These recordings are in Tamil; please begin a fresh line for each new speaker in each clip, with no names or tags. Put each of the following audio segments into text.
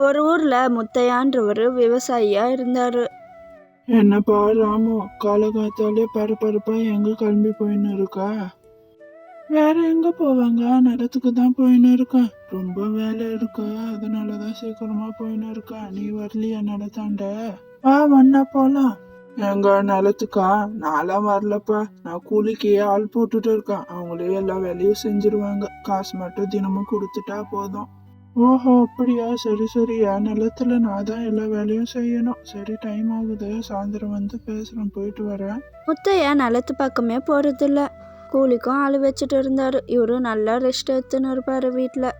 ஒரு ஊர்ல முத்தையான்றவர் விவசாயியா இருந்தாரு.
என்னப்பா ராமு காலகாத்தாலே பரபரப்பா எங்க கிளம்பி போயின்னு இருக்கா? வேற எங்க போவாங்க? நிலத்துக்கு தான் போயின்னு இருக்கேன் ரொம்ப வேலை இருக்கா. அதனாலதான் சீக்கிரமா போயின்னு இருக்கேன் நீ வரலையா நிலத்தாண்ட? ஆ வந்தா போலாம். எங்க நிலத்துக்கா? நான்லாம் வரலப்பா. நான் கூலிக்கு ஆள் போட்டுட்டு இருக்கேன். அவங்களே எல்லா வேலையும் செஞ்சிருவாங்க. காசு மட்டும் தினமும் கொடுத்துட்டா போதும். ஓஹோ அப்படியா? சரி சரி. என் நிலத்துல நான் தான் எல்லா வேலையும் செய்யணும். சரி டைம் ஆகுது. சாயந்தரம் வந்து பேசுறேன். போயிட்டு வரேன்.
முத்தையா நிலத்து பக்கமே போறதில்ல. கூலிக்கும் ஆள் வச்சுட்டு இருந்தாரு. இவரு நல்லா ரெஸ்ட் எடுத்துன்னு இருப்பாரு வீட்டில்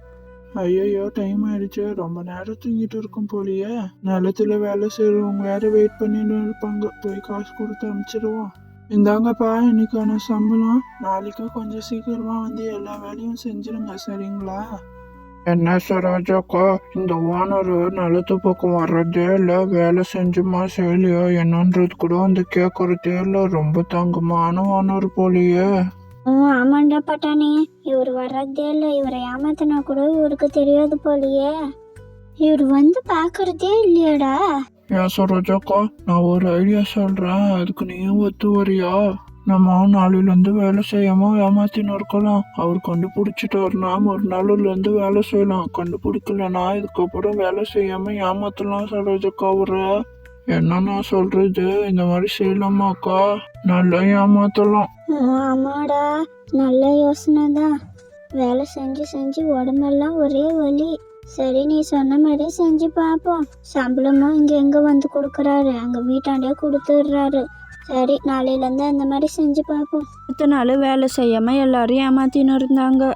ஐயோ டைம் ஆயிடுச்சு. ரொம்ப நேரம் தூங்கிட்டு இருக்கும் போலியே. நிலத்துல வேலை செய்யறவங்க வேற வெயிட் பண்ணிட்டு இருப்பாங்க. போய் காசு கொடுத்து அனுப்பிச்சிடுவோம் இந்தாங்கப்பா இன்னைக்கான சம்பளம். நாளைக்கு கொஞ்சம் சீக்கிரமா வந்து எல்லா வேலையும் செஞ்சிருங்க. சரிங்களா? என்ன சரோஜாக்கா இந்த ஓனர் நிலத்து பக்கம் வர்றதே இல்லை வேலை செஞ்சுமா செய்யலையோ என்னன்றது கூட வந்து கேட்கறதே இல்லை. ரொம்ப தங்கமான ஓனர் போலியே.
ஓ ஆமாண்டா பட்டாணி. இவர் வர்றதே இல்லை இவரை ஏமாத்தினா கூட இவருக்கு தெரியாது போலியே. இவர் வந்து பார்க்கறதே இல்லையாடா.
ஏன் சரோஜாக்கா நான் ஒரு ஐடியா சொல்றேன். அதுக்கு நீயும் ஒத்து வரியா? நம்ம நாளிலேருந்து வேலை செய்யாமல் ஏமாத்தின்னு இருக்கலாம் அவர் கண்டுபிடிச்சிட்டாருனா ஒரு நாளிலேருந்து வேலை செய்யலாம். கண்டுபிடிக்கலன்னா இதுக்கப்புறம் வேலை செய்யாமல் ஏமாத்தலாம் சரோஜக்கா அவரை. என்ன நான் சொல்றது? இந்த மாதிரி செய்யலாமாக்கா? நல்லா ஏமாத்தலாம்.
ஆமாடா. நல்ல யோசனை தான் வேலை செஞ்சு செஞ்சு உடம்பெல்லாம் ஒரே வலி. சரி நீ சொன்ன மாதிரி செஞ்சு பார்ப்போம். சம்பளமும் இங்கே எங்கே வந்து கொடுக்குறாரு? அங்கே வீட்டாண்டே கொடுத்துட்றாரு. சரி நாளையிலேருந்து அந்த மாதிரி செஞ்சு பார்ப்போம்.
அடுத்த நாள் வேலை செய்யாம எல்லாரும் ஏமாத்தின்னு இருந்தாங்க.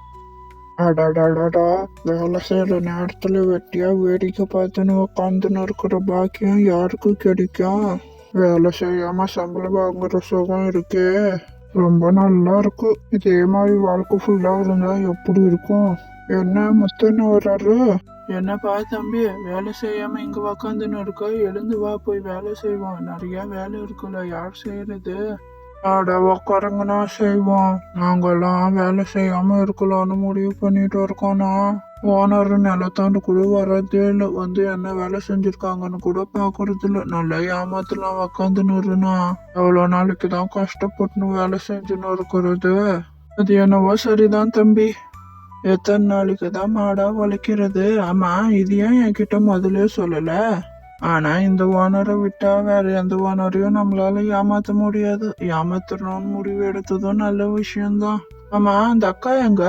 அடடடடா வேலை செய்யற நேரத்துல வெட்டியா வேடிக்கை பார்த்துன்னு உட்காந்துன்னு இருக்கிற பாக்கியம் யாருக்கு கிடைக்கும்? வேலை செய்யாம சம்பளம் வாங்குற சுகம் இருக்கே. ரொம்ப நல்லா இருக்கு. இதே மாதிரி வாழ்க்கை ஃபுல்லா இருந்தா எப்படி இருக்கும்? என்ன முத்தன்னு வர்றாரு? என்னப்பா தம்பி வேலை செய்யாம இங்க உக்காந்துன்னு இருக்க எழுந்து வா போய் வேலை செய்வோம். நிறைய வேலை இருக்குல்ல யார் செய்யறது? அட உக்காரங்கண்ணா செய்வோம். நாங்கெல்லாம் வேலை செய்யாம இருக்கலாம்னு முடிவு பண்ணிட்டு இருக்கோம்னா ஓனர் நிலத்தாண்டு கூட வர்றதே இல்லை. வந்து என்ன வேலை செஞ்சிருக்காங்கன்னு கூட பார்க்கறது இல்லை. நல்லா ஏமாத்தலாம் உக்காந்துன்னு இருண்ணா எவ்வளோ நாளைக்கு தான் கஷ்டப்பட்டுன்னு வேலை செஞ்சுன்னு இருக்கிறது? அது என்னவோ சரிதான் தம்பி. எத்தனை நாளைக்கு தான் மாடா உழைக்கிறது ஆமா இது ஏன் என்கிட்ட முதல்ல சொல்லல? ஆனா இந்த ஓனரை விட்டா வேற எந்த ஓனரையும் நம்மளால ஏமாத்த முடியாது. ஏமாத்துறோம்னு முடிவு எடுத்ததும் நல்ல விஷயம்தான். ஆமா அந்த அக்கா எங்க?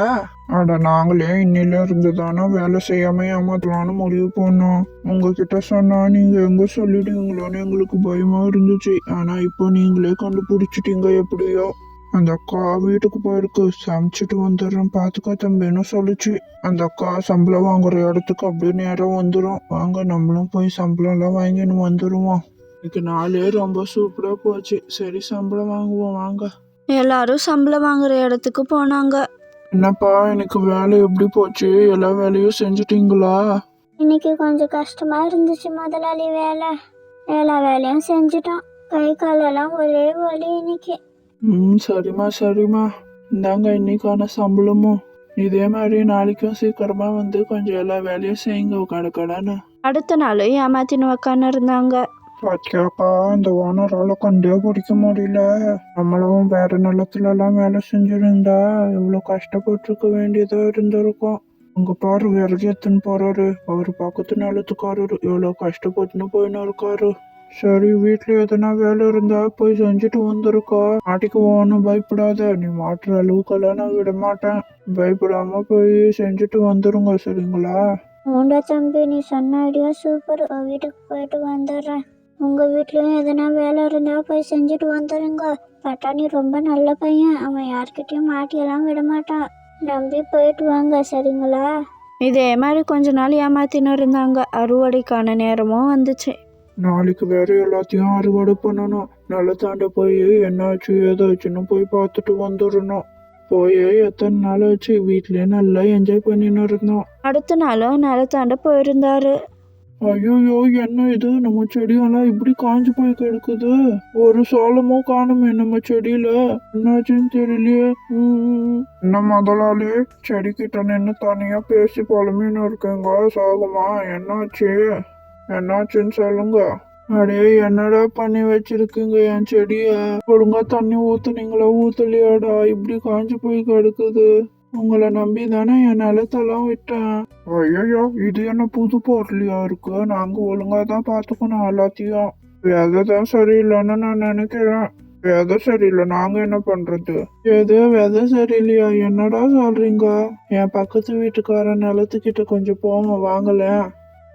அட நாங்களே இன்னில இருந்து தானே வேலை செய்யாம ஏமாத்தலாம்னு முடிவு பண்ணோம். உங்ககிட்ட சொன்னா நீங்க எங்க சொல்லிடுவீங்களோன்னு எங்களுக்கு பயமா இருந்துச்சு. ஆனா இப்போ நீங்களே கண்டுபிடிச்சிட்டீங்க எப்படியோ. அந்த அக்கா வீட்டுக்கு போயிருக்கு. சமைச்சிட்டு வந்துடுறேன். பார்த்துக்கோ தம்பின்னு சொல்லுச்சு? அந்த அக்கா சம்பளம் வாங்குற இடத்துக்கு அப்படியே நேரம் வந்துடும் வாங்க நம்மளும் போய் சம்பளம் எல்லாம் வாங்கின்னு வந்துடுவோம் இன்னைக்கு நாளே ரொம்ப சூப்பரா போச்சு. சரி சம்பளம் வாங்குவோம். வாங்க.
எல்லாரும் சம்பளம் வாங்குற இடத்துக்கு போனாங்க.
என்னப்பா எனக்கு வேலை எப்படி போச்சு? எல்லா வேலையும் செஞ்சிட்டீங்களா?
இன்னைக்கு கொஞ்சம் கஷ்டமா இருந்துச்சு முதலாளி வேலை. எல்லா வேலையும் செஞ்சுட்டோம். கை காலெல்லாம் ஒரே வலி இன்னைக்கு.
ம் சரிம்மா சரிம்மா. இந்தாங்க இன்னைக்கான சம்பளமும். இதே மாதிரி நாளைக்கும் சீக்கிரமா வந்து கொஞ்சம் எல்லா வேலையும் செய்யுங்க கடக்கடான்னு
அடுத்த நாள் ஏமாத்தின்னு உக்கான்னு இருந்தாங்க
பாத்தியாக்கா இந்த ஓனரால கண்டே பிடிக்க முடியல. நம்மளும் வேற நிலத்துல எல்லாம் வேலை செஞ்சிருந்தா எவ்வளவு கஷ்டப்பட்டிருக்க வேண்டியதா இருந்திருக்கும். அங்க பாரு விறகு எத்துன்னு போறாரு. அவரு பக்கத்து நிலத்துக்காரரு. எவ்வளவு கஷ்டப்பட்டுன்னு போயின்னு இருக்காரு. சரி வீட்ல எதனா வேலை இருந்தா போய் செஞ்சுட்டு வந்திருக்கா. மாட்டிக்கு ஒன்றும் பயப்படாத. நீ மாட்டுற அளவுக்கெல்லாம் நான் விட மாட்டேன். பயப்படாம போய் செஞ்சுட்டு வந்துருங்க சரிங்களா?
மூண்டா தம்பி நீ சொன்ன ஐடியா சூப்பர் வீட்டுக்கு போயிட்டு வந்துடுறேன். உங்க வீட்லயும் எதனா வேலை இருந்தா போய் செஞ்சுட்டு வந்துடுங்க பட்டாணி ரொம்ப நல்ல பையன். அவன் யார்கிட்டயும் மாட்டியெல்லாம் விட மாட்டான். நம்பி போயிட்டு வாங்க சரிங்களா?
இதே மாதிரி கொஞ்ச நாள் ஏமாத்தின்னு இருந்தாங்க. அறுவடைக்கான நேரமும் வந்துச்சு.
நாளைக்கு வேற எல்லாத்தையும் அறுவடை பண்ணணும். நிலத்தாண்ட போய் என்னாச்சு ஏதாச்சுன்னு போய் பார்த்துட்டு வந்துடணும். போய் எத்தனை நாள் ஆச்சு வீட்லயே நல்லா என்ஜாய் பண்ணின்னு இருந்தோம்.
அடுத்த நாளும் நிலத்தாண்ட போயிருந்தாரு.
ஐயோ என்ன இது? நம்ம செடியெல்லாம் இப்படி காஞ்சு போய் கிடக்குது. ஒரு சோளமும் காணுமே நம்ம செடியில. என்னாச்சுன்னு தெரியலையே. என்ன முதலாளி? செடி கிட்ட நின்று தனியா பேசி புலம்பின்னு இருக்குங்க சோகமா? என்னாச்சு? என்னாச்சுன்னு சொல்லுங்க. அடே என்னடா பண்ணி வச்சிருக்கீங்க என் செடிய? ஒழுங்கா தண்ணி ஊத்துனீங்களா? ஊத்தலையாடா இப்படி காஞ்சு போய் கிடக்குது. உங்களை நம்பி தானே என் நிலத்தெல்லாம் விட்டேன். ஐயோ இது என்ன புது பொருளியா இருக்கு? நாங்க ஒழுங்கா தான் பாத்துக்கணும் எல்லாத்தையும். விதை தான் சரியில்லைன்னு நான் நினைக்கிறேன். விதை சரியில்லை? நாங்க என்ன பண்றது? எது விதை சரியில்லையா? என்னடா சொல்றீங்க? என் பக்கத்து வீட்டுக்காரன் நிலத்துக்கிட்ட கொஞ்சம் போங்க வாங்கலேன்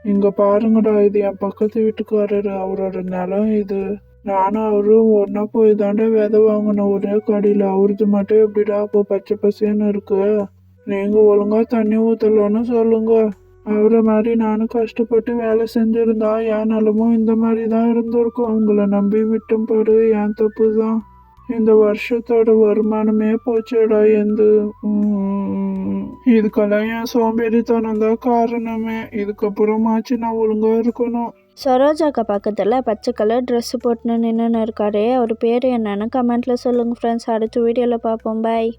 இங்க பாருங்கடா இது என் பக்கத்து வீட்டுக்காரரு அவரோட நிலம் இது. நானும் அவரும் ஒன்னா போய் தாண்டா விதை வாங்கினோம். ஒரே கடையில் அவரது மட்டும் எப்படிடா இப்போ பச்சை பசேன்னு இருக்கு? நீங்க ஒழுங்கா தண்ணி ஊத்தலன்னு சொல்லுங்க. அவரை மாதிரி நானும் கஷ்டப்பட்டு வேலை செஞ்சிருந்தா என் நிலமும் இந்த மாதிரி தான் இருந்திருக்கும். உங்களை நம்பி விட்டும் பாரு என் தப்பு தான் இந்த வருஷத்தோட வருமானமே போச்சேடா எந்த இதுக்கெல்லாம் என் சோம்பேறித்தனம் தான் காரணமே. இதுக்கப்புறமாச்சு நான் ஒழுங்கா இருக்கணும்.
சரோஜாக்கா பக்கத்தில் பச்சை கலர் ட்ரெஸ்ஸு போட்டுன்னு நின்றுன்னு இருக்காரே. அவர் பேர் என்னன்னு கமெண்ட்டில் சொல்லுங்கள் ஃப்ரெண்ட்ஸ் அடுத்த வீடியோவில் பார்ப்போம். பாய்